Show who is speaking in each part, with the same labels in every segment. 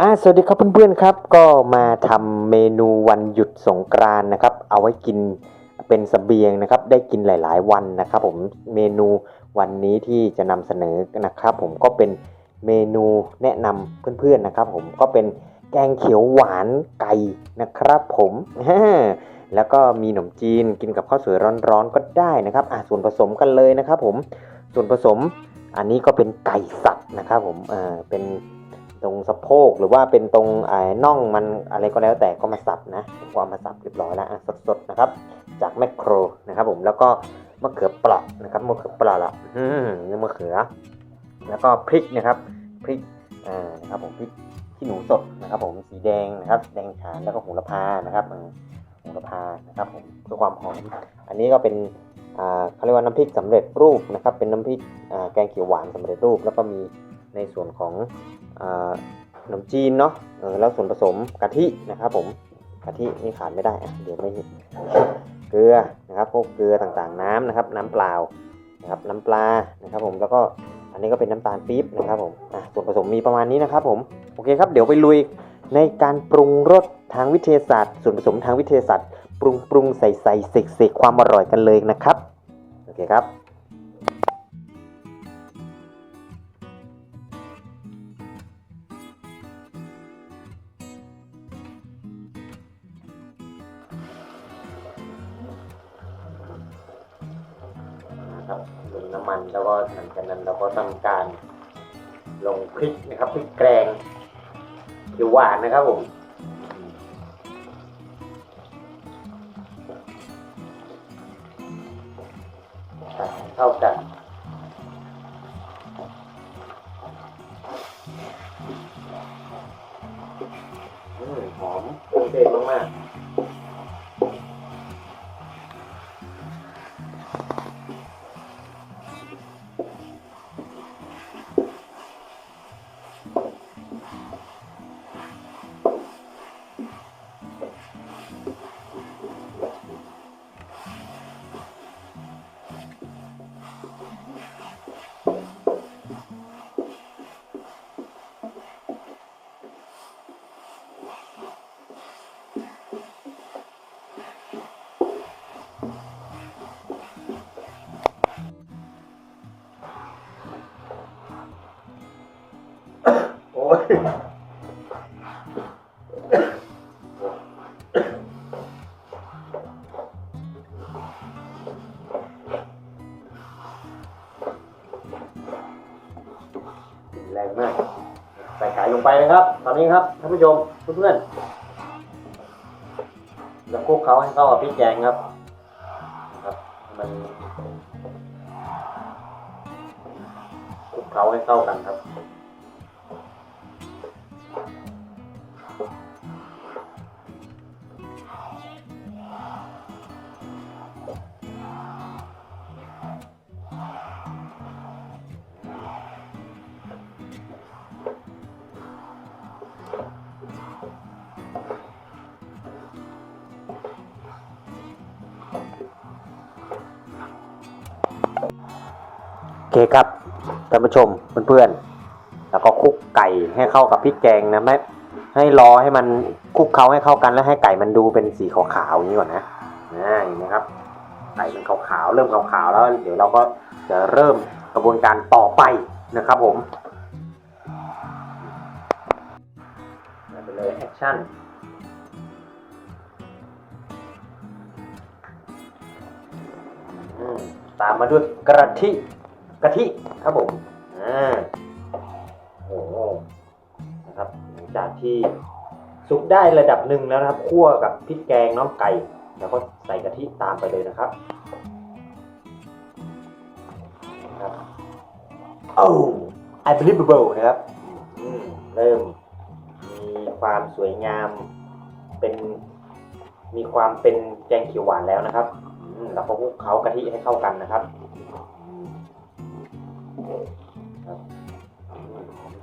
Speaker 1: อ่าสวัสดีครับเพื่อนๆครับ ก็มาทำเมนูวันหยุดสงกรานต์นะครับ เอาไว้กินเป็นเสบียงนะครับ ได้กินหลาย ๆ วันนะครับ ผมเมนูวันนี้ที่จะนำเสนอนะครับ ผมก็เป็นเมนูแนะนำเพื่อนๆนะครับ ผมก็เป็นแกงเขียวหวานไก่นะครับ ผมแล้วก็มีขนมจีนกินกับข้าวสวยร้อนๆก็ได้นะครับอ่าส่วนผสมกันเลยนะครับ ผมส่วนผสมอันนี้ก็เป็นไก่สับนะครับ ผมเออเป็น ตรงสะโพกหรือว่าเป็นตรงไอ้น่องมันอะไรก็แล้วแต่ก็มาสับนะผมก็เอามาสับเรียบร้อยแล้วสดๆนะครับ จากแมคโครนะครับผมแล้วก็มะเขือเปราะนะครับมะเขือเปราะละอืมนี่มะเขือ แล้วก็พริกนะครับพริกอ่านะครับผมพริกขี้หนูสดนะครับ ผมสีแดงนะครับแดงฉานแล้วก็โหระพานะครับอ่าโหระพานะครับผมเพื่อความหอม อันนี้ก็เป็นอ่าเขาเรียกว่าน้ำพริกสำเร็จรูปนะครับ เป็นน้ำพริกอ่าแกงเขียวหวานสำเร็จรูป แล้วก็มีในส่วนของ ขนมจีนเนาะเออแล้วส่วนผสมกะทินะครับผมกะทินี่ขาดไม่ได้เดี๋ยวไม่เกลือนะครับพวกเกลือต่างๆน้ำนะครับ น้ำเปล่านะครับน้ำปลานะครับผมแล้วก็อันนี้ก็เป็นน้ำตาลปี๊บนะครับผมอะส่วนผสมมีประมาณนี้นะครับผมโอเคครับเดี๋ยวไปลุยในการปรุงรสทางวิทยาศาสตร์ ส่วนผสมทางวิทยาศาสตร์ ปรุงปรุงใส่ใส่เสกเสกความอร่อยกันเลยนะครับโอเคครับ หวานนะครับผมเข้ากัน ยแรงมาก ใส่ไก่ลงไปนะครับ ตอนนี้ครับท่านผู้ชมเพื่อนๆแล้วคลุกเขาให้เข้ากับพริกแกงครับครับมันคลุกเขาให้เข้ากันครับ เคครับท่านผู้ชมเพื่อนๆ แล้วก็คลุกไก่ให้เข้ากับพริกแกงนะไม่ให้รอให้มันคลุกเคล้าให้เข้ากันแล้วให้ไก่มันดูเป็นสีขาวๆอย่างนี้ก่อนนะอ่าอย่างนี้ครับไก่เป็นขาวๆเริ่มขาวๆแล้ว เดี๋ยวเราก็จะเริ่มกระบวนการต่อไปนะครับผมไปเลยแอคชั่นตามมาด้วยกระทิ กะทิครับผมอ่าโอ้โหนะครับหลังจากที่สุกได้ระดับหนึ่งแล้วนะครับคั่วกับพริกแกงน้ำไก่ แล้วก็ใส่กะทิตามไปเลยนะครับครับโอ้ unbelievable นะครับอืมเริ่มมีความสวยงามเป็นมีความเป็นแกงเขียวหวานแล้วนะครับอืมแล้วก็คลุกเคล้ากะทิให้เข้ากันนะครับ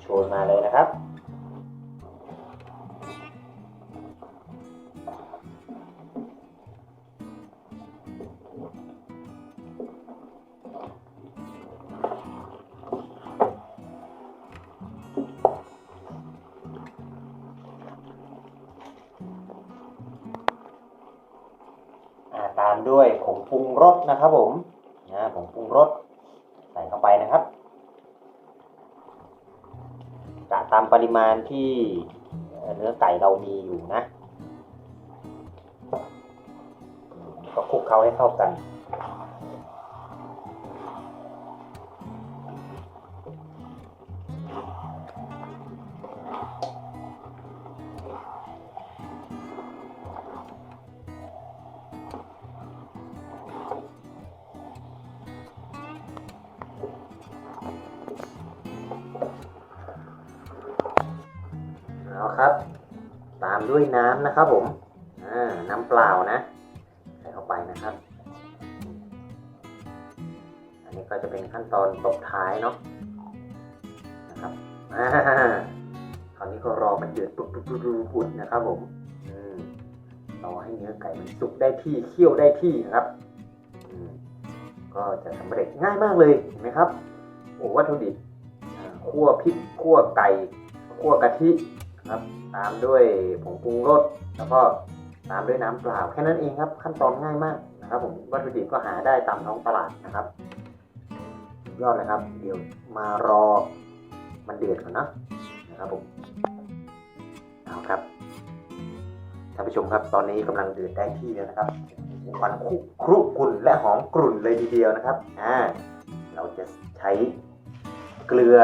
Speaker 1: โชยมาเลยนะครับ ตามด้วยผงปรุงรสนะครับผมนะผงปรุงรส ตามปริมาณที่เอ่อเนื้อไก่เรามีอยู่นะ ก็คลุกเคล้าให้เข้ากัน ด้วยน้ำนะครับผมน้ำเปล่านะ ใส่เข้าไปนะครับ อันนี้ก็จะเป็นขั้นตอนตบท้ายเนาะนะครับอ่าคราวนี้ก็รอมันเดือดปุดปุดปุดปุดปุดนะครับผมอืมรอให้เนื้อไก่มันสุกได้ที่เคี่ยวได้ที่นะครับอืมก็จะสำเร็จง่ายมากเลยเห็นไหมครับโอ้วัตถุดิบคั่วพริกคั่วไก่คั่วกะทิ ครับ ตามด้วยผงปรุงรสแล้วก็ตามด้วยน้ำเปล่าแค่นั้นเองครับ ขั้นตอนง่ายมากนะครับผมวัตถุดิบก็หาได้ตามท้องตลาดนะครับยอดเลยครับ เดี๋ยวมารอมันเดือดก่อนนะนะครับผมเอาครับท่านผู้ชมครับ ตอนนี้กำลังเดือดได้ที่แล้วนะครับควันคุครุกรุ่นและหอมกรุ่นเลยทีเดียวนะครับอ่าเราจะใช้เกลือ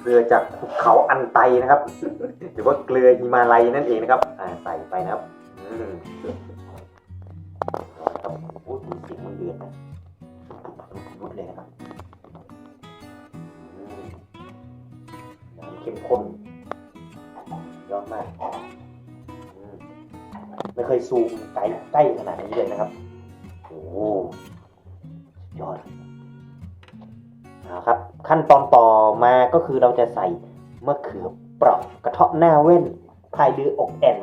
Speaker 1: เกลือจากภูเขาอันไตนะครับ หรือว่าเกลือฮิมาลัยนั่นเองนะครับอ่าใส่ไปนะครับอืมครับโอ้ดูเสียงมันเดือดนะรุดเลยนะครับน้ำเข้มข้นยอดมากไม่เคยซูมไกลใกล้ขนาดนี้เลยนะครับ โอ้โหสุดยอดนะครับ ขั้นตอนต่อมาก็คือเราจะใส่มะเขือเปราะกระเทาะหน้าเว้นพายเรืออกแอน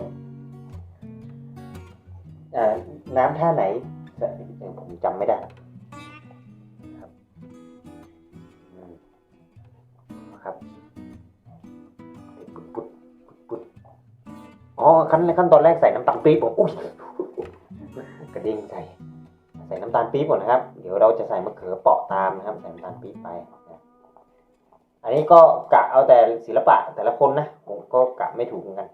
Speaker 1: อ่าน้ำท่าไหนผมจำไม่ได้ครับครับอ๋อขั้นขั้นตอนแรกใส่น้ำตาลปี๊บผมอุ้ยกระเด้งใส่ใส่น้ำตาลปี๊บก่อนนะครับ เดี๋ยวเราจะใส่มะเขือเปราะตามนะครับ ใส่น้ำตาลปี๊บไป อันนี้ก็กะเอาแต่ศิลปะแต่ละคนนะผมก็กะไม่ถูกเหมือนกัน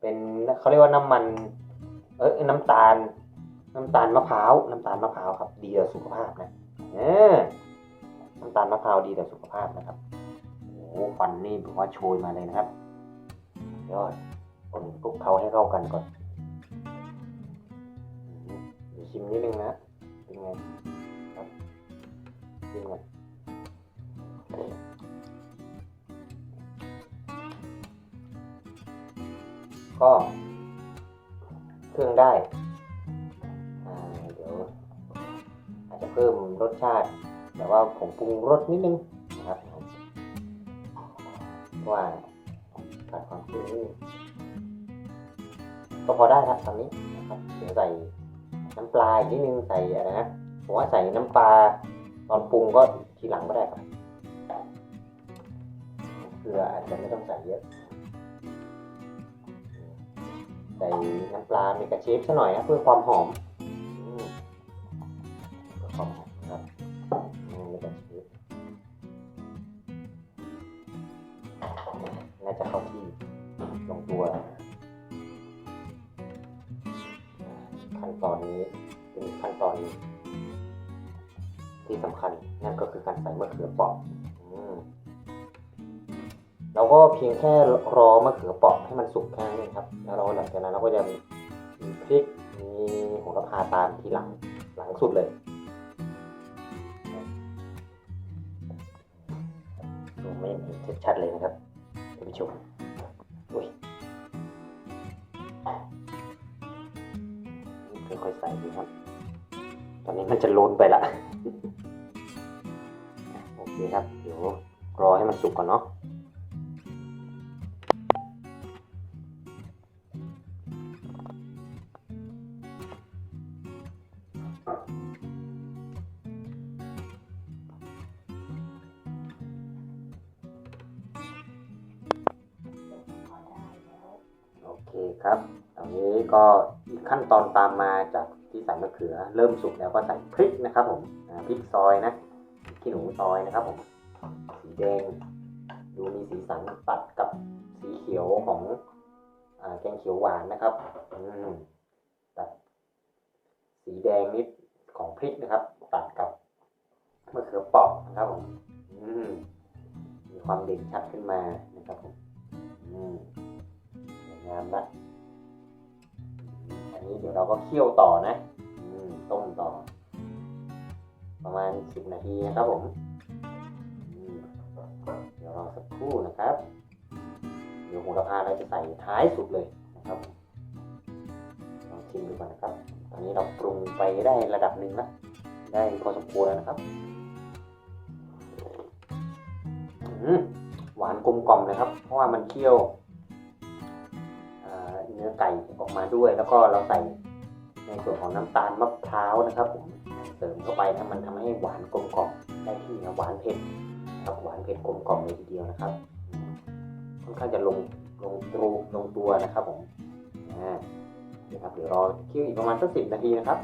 Speaker 1: เป็นเขาเรียกว่าน้ำมัน เออน้ำตาล น้ำตาลมะพร้าวน้ำตาลมะพร้าวครับ ดีต่อสุขภาพนะเออน้ำตาลมะพร้าวดีต่อสุขภาพนะครับโอ้ฟันนี่ผมว่าโชยมาเลยนะครับยอดคนคลุกเคล้าให้เข้ากันก่อนเดี๋ยวชิมนิดนึงนะเป็นไงครับชิมก่อน ก็เครื่องได้เดี๋ยวอาจจะเพิ่มรสชาติ แต่ว่าผมปรุงรสนิดนึงนะครับว่าขาดความเปรี้ยวนิดก็พอได้ครับตอนนี้นะครับเดี๋ยวใส่น้ำปลาอีกนิดนึงใส่อะไรนะผมว่าใส่น้ำปลาตอนปรุงก็ทีหลังก็ได้ครับเกลืออาจจะไม่ต้องใส่เยอะ ใส่น้ำปลาเมกาเชฟซะหน่อยนะเพื่อความหอมความหอมครับอืมเมกาเชฟน่าจะเข้าที่ลงตัวขั้นตอนนี้เป็นขั้นตอนที่สำคัญนั่นก็คือการใส่มะเขือเปราะอืมเราก็เพียงแค่รอมะเขือเปราะ ให้มันสุกแค่นั้นครับ แล้วเราหลังจากนั้นเราก็จะมีพริก มีโหระพาตามทีหลังหลังสุดเลยดูไม่เห็นชัดๆเลยนะครับท่านผู้ชมอุ้ยค่อยๆใส่ดีครับ ตอนนี้มันจะล้นไปละ โอเคครับ เดี๋ยวรอให้มันสุกก่อนเนาะ เคครับตอันนี้ก็อีกขั้นตอนตามมาจากที่ใส่มะเขือ เริ่มสุกแล้วก็ใส่พริกนะครับผมพริกซอยนะขี้หนูซอยนะครับผมสีแดงดูมีสีสันตัดกับสีเขียวของอแกงเขียวหวานนะครับตัดสีแดงนิดของพริกนะครับ ตัดกับมะเขือเปราะนะครับผมมมีความเด่นชัดขึ้นมานะครับผมม งามละอันนี้เดี๋ยวเราก็เคี่ยวต่อนะอต้มต่อ ประมาณสิบนาทีนะครับผมมเดี๋ยวรอสักครู่นะครับ เดี๋ยวโหระพาเราจะใส่ท้ายสุดเลยนะครับลองชิมดูก่อนนะครับ ตอนนี้เราปรุงไปได้ระดับหนึ่งแล้วได้พอสมควรแล้วนะครับหวานกลมกล่อมเลยครับ เพราะว่ามันเคี่ยว ไก่ออกมาด้วย แล้วก็เราใส่ในส่วนของน้ำตาลมะพร้าวนะครับผมเสริมเข้าไปนะมันทำให้หวานกลมกล่อมได้ที่นะหวานเผ็ดนะครับหวานเผ็ดกลมกล่อมเลยทีเดียวนะครับค่อนข้างจะลงลงตัวลงตัวนะครับผมนะครับเดี๋ยวรอคิวอีกประมาณสักสิบนาทีนะครับ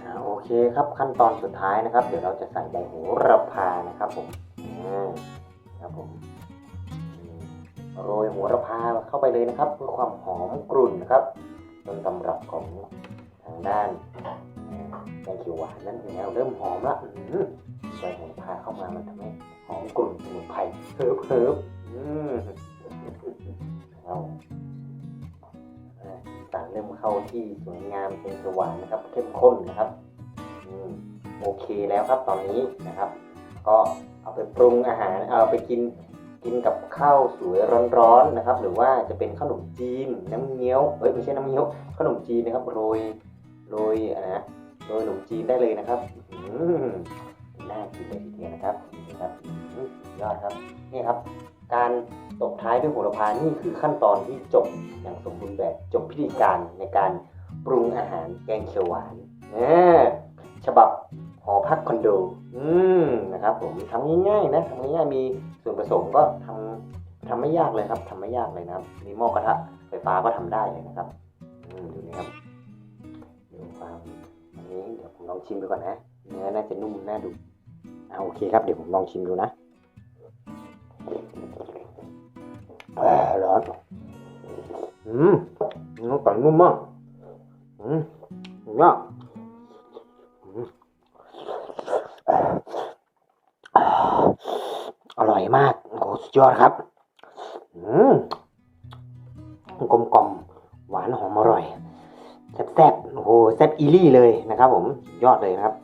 Speaker 1: อ่าโอเคครับขั้นตอนสุดท้ายนะครับ เดี๋ยวเราจะใส่ใบโหระพานะครับผมอ่าครับผม โรยโหระพาเข้าไปเลยนะครับ เพื่อความหอมกรุ่นนะครับต้นตำรับของทางด้านอ่าแกงเขียวหวานนั่นเองเริ่มหอมละอื้อหือใบโหระพาเข้ามามันทำให้หอมกรุ่นสมุนไพรเฮิบเฮิบอืมเอาสารเริ่มเข้าที่สวยงามเป็นสว่างนะครับ เข้มข้นนะครับอืมโอเคแล้วครับตอนนี้นะครับ ก็เอาไปปรุงอาหารเอาไปกิน กินกับข้าวสวยร้อนๆนะครับ หรือว่าจะเป็นขนมจีนน้ำเงี้ยวเอ้ยไม่ใช่น้ำเงี้ยวขนมจีนนะครับโรยโรยอะไรนะโรยขนมจีนได้เลยนะครับน่ากินเลยทีเดียวนะครับนี่ครับอยอดครับนี่ครับ การตบท้ายด้วยโหระพานี่คือขั้นตอนที่จบอย่างสมบูรณ์แบบจบพิธีการในการปรุงอาหารแกงเขียวหวานนะฉบับหอพักคอนโด อืมนะครับผมทำง่ายๆนะทำง่ายๆมี ส่วนผสมก็ทำทำไม่ยากเลยครับทำไม่ยากเลยนะครับมีหม้อกระทะไฟฟ้าก็ทำได้เลยนะครับอืมดูนะครับดูความอันนี้เดี๋ยวผมลองชิมดูก่อนนะเนื้อน่าจะนุ่มน่าดูอ่าโอเคครับเดี๋ยวผมลองชิมดูนะอร้อนอืมน้ำไก่นุ่มมากอืมยอดอืมอ่า อร่อยมากโอ้สุดยอดครับอืมกลมกล่อมหวานหอมอร่อยแซ่บๆโอ้โหแซ่บอีลี่เลยนะครับ ผมยอดเลยนะครับ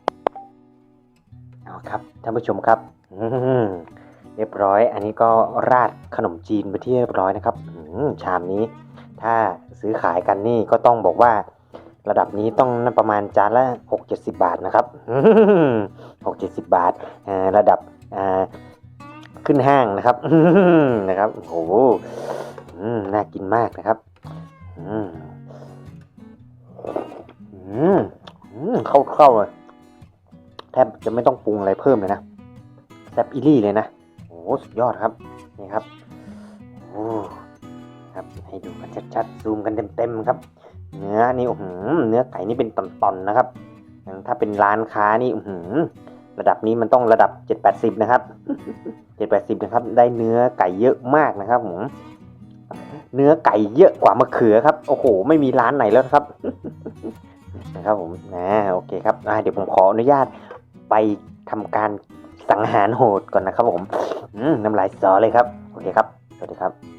Speaker 1: เอาครับท่านผู้ชมครับเรียบร้อย อันนี้ก็ราดขนมจีนไปที่เรียบร้อยนะครับชามนี้ ถ้าซื้อขายกันนี่ก็ต้องบอกว่า ระดับนี้ต้องประมาณจานละ 6 70 บาทนะครับหกเจ็ดสิบบาทระดับ ขึ้นห้างนะครับนะครับโอ้โหน่ากินมากนะครับอืมอืมเข้าเข้าเลยแทบจะไม่ต้องปรุงอะไรเพิ่มเลยนะแซ่บอีลี่เลยนะโอ้สุดยอดครับนี่ครับโอ้ครับให้ดูกันชัดๆซูมกันเต็มๆครับ เนื้อนี่โอ้โหเนื้อไก่นี่เป็นตอนๆนะครับถ้าเป็นร้านค้านี่โอ้โห ระดับนี้มันต้องระดับ 780 นะครับ 780 นะครับ ได้เนื้อไก่เยอะมากนะครับผม เนื้อไก่เยอะกว่ามะเขือครับ โอ้โห ไม่มีร้านไหนแล้วครับ นะครับผมนะโอเคครับเดี๋ยวผมขออนุญาตไปทำการสังหารโหดก่อนนะครับผมอืมน้ำลายสอเลยครับ โอเคครับ สวัสดีครับ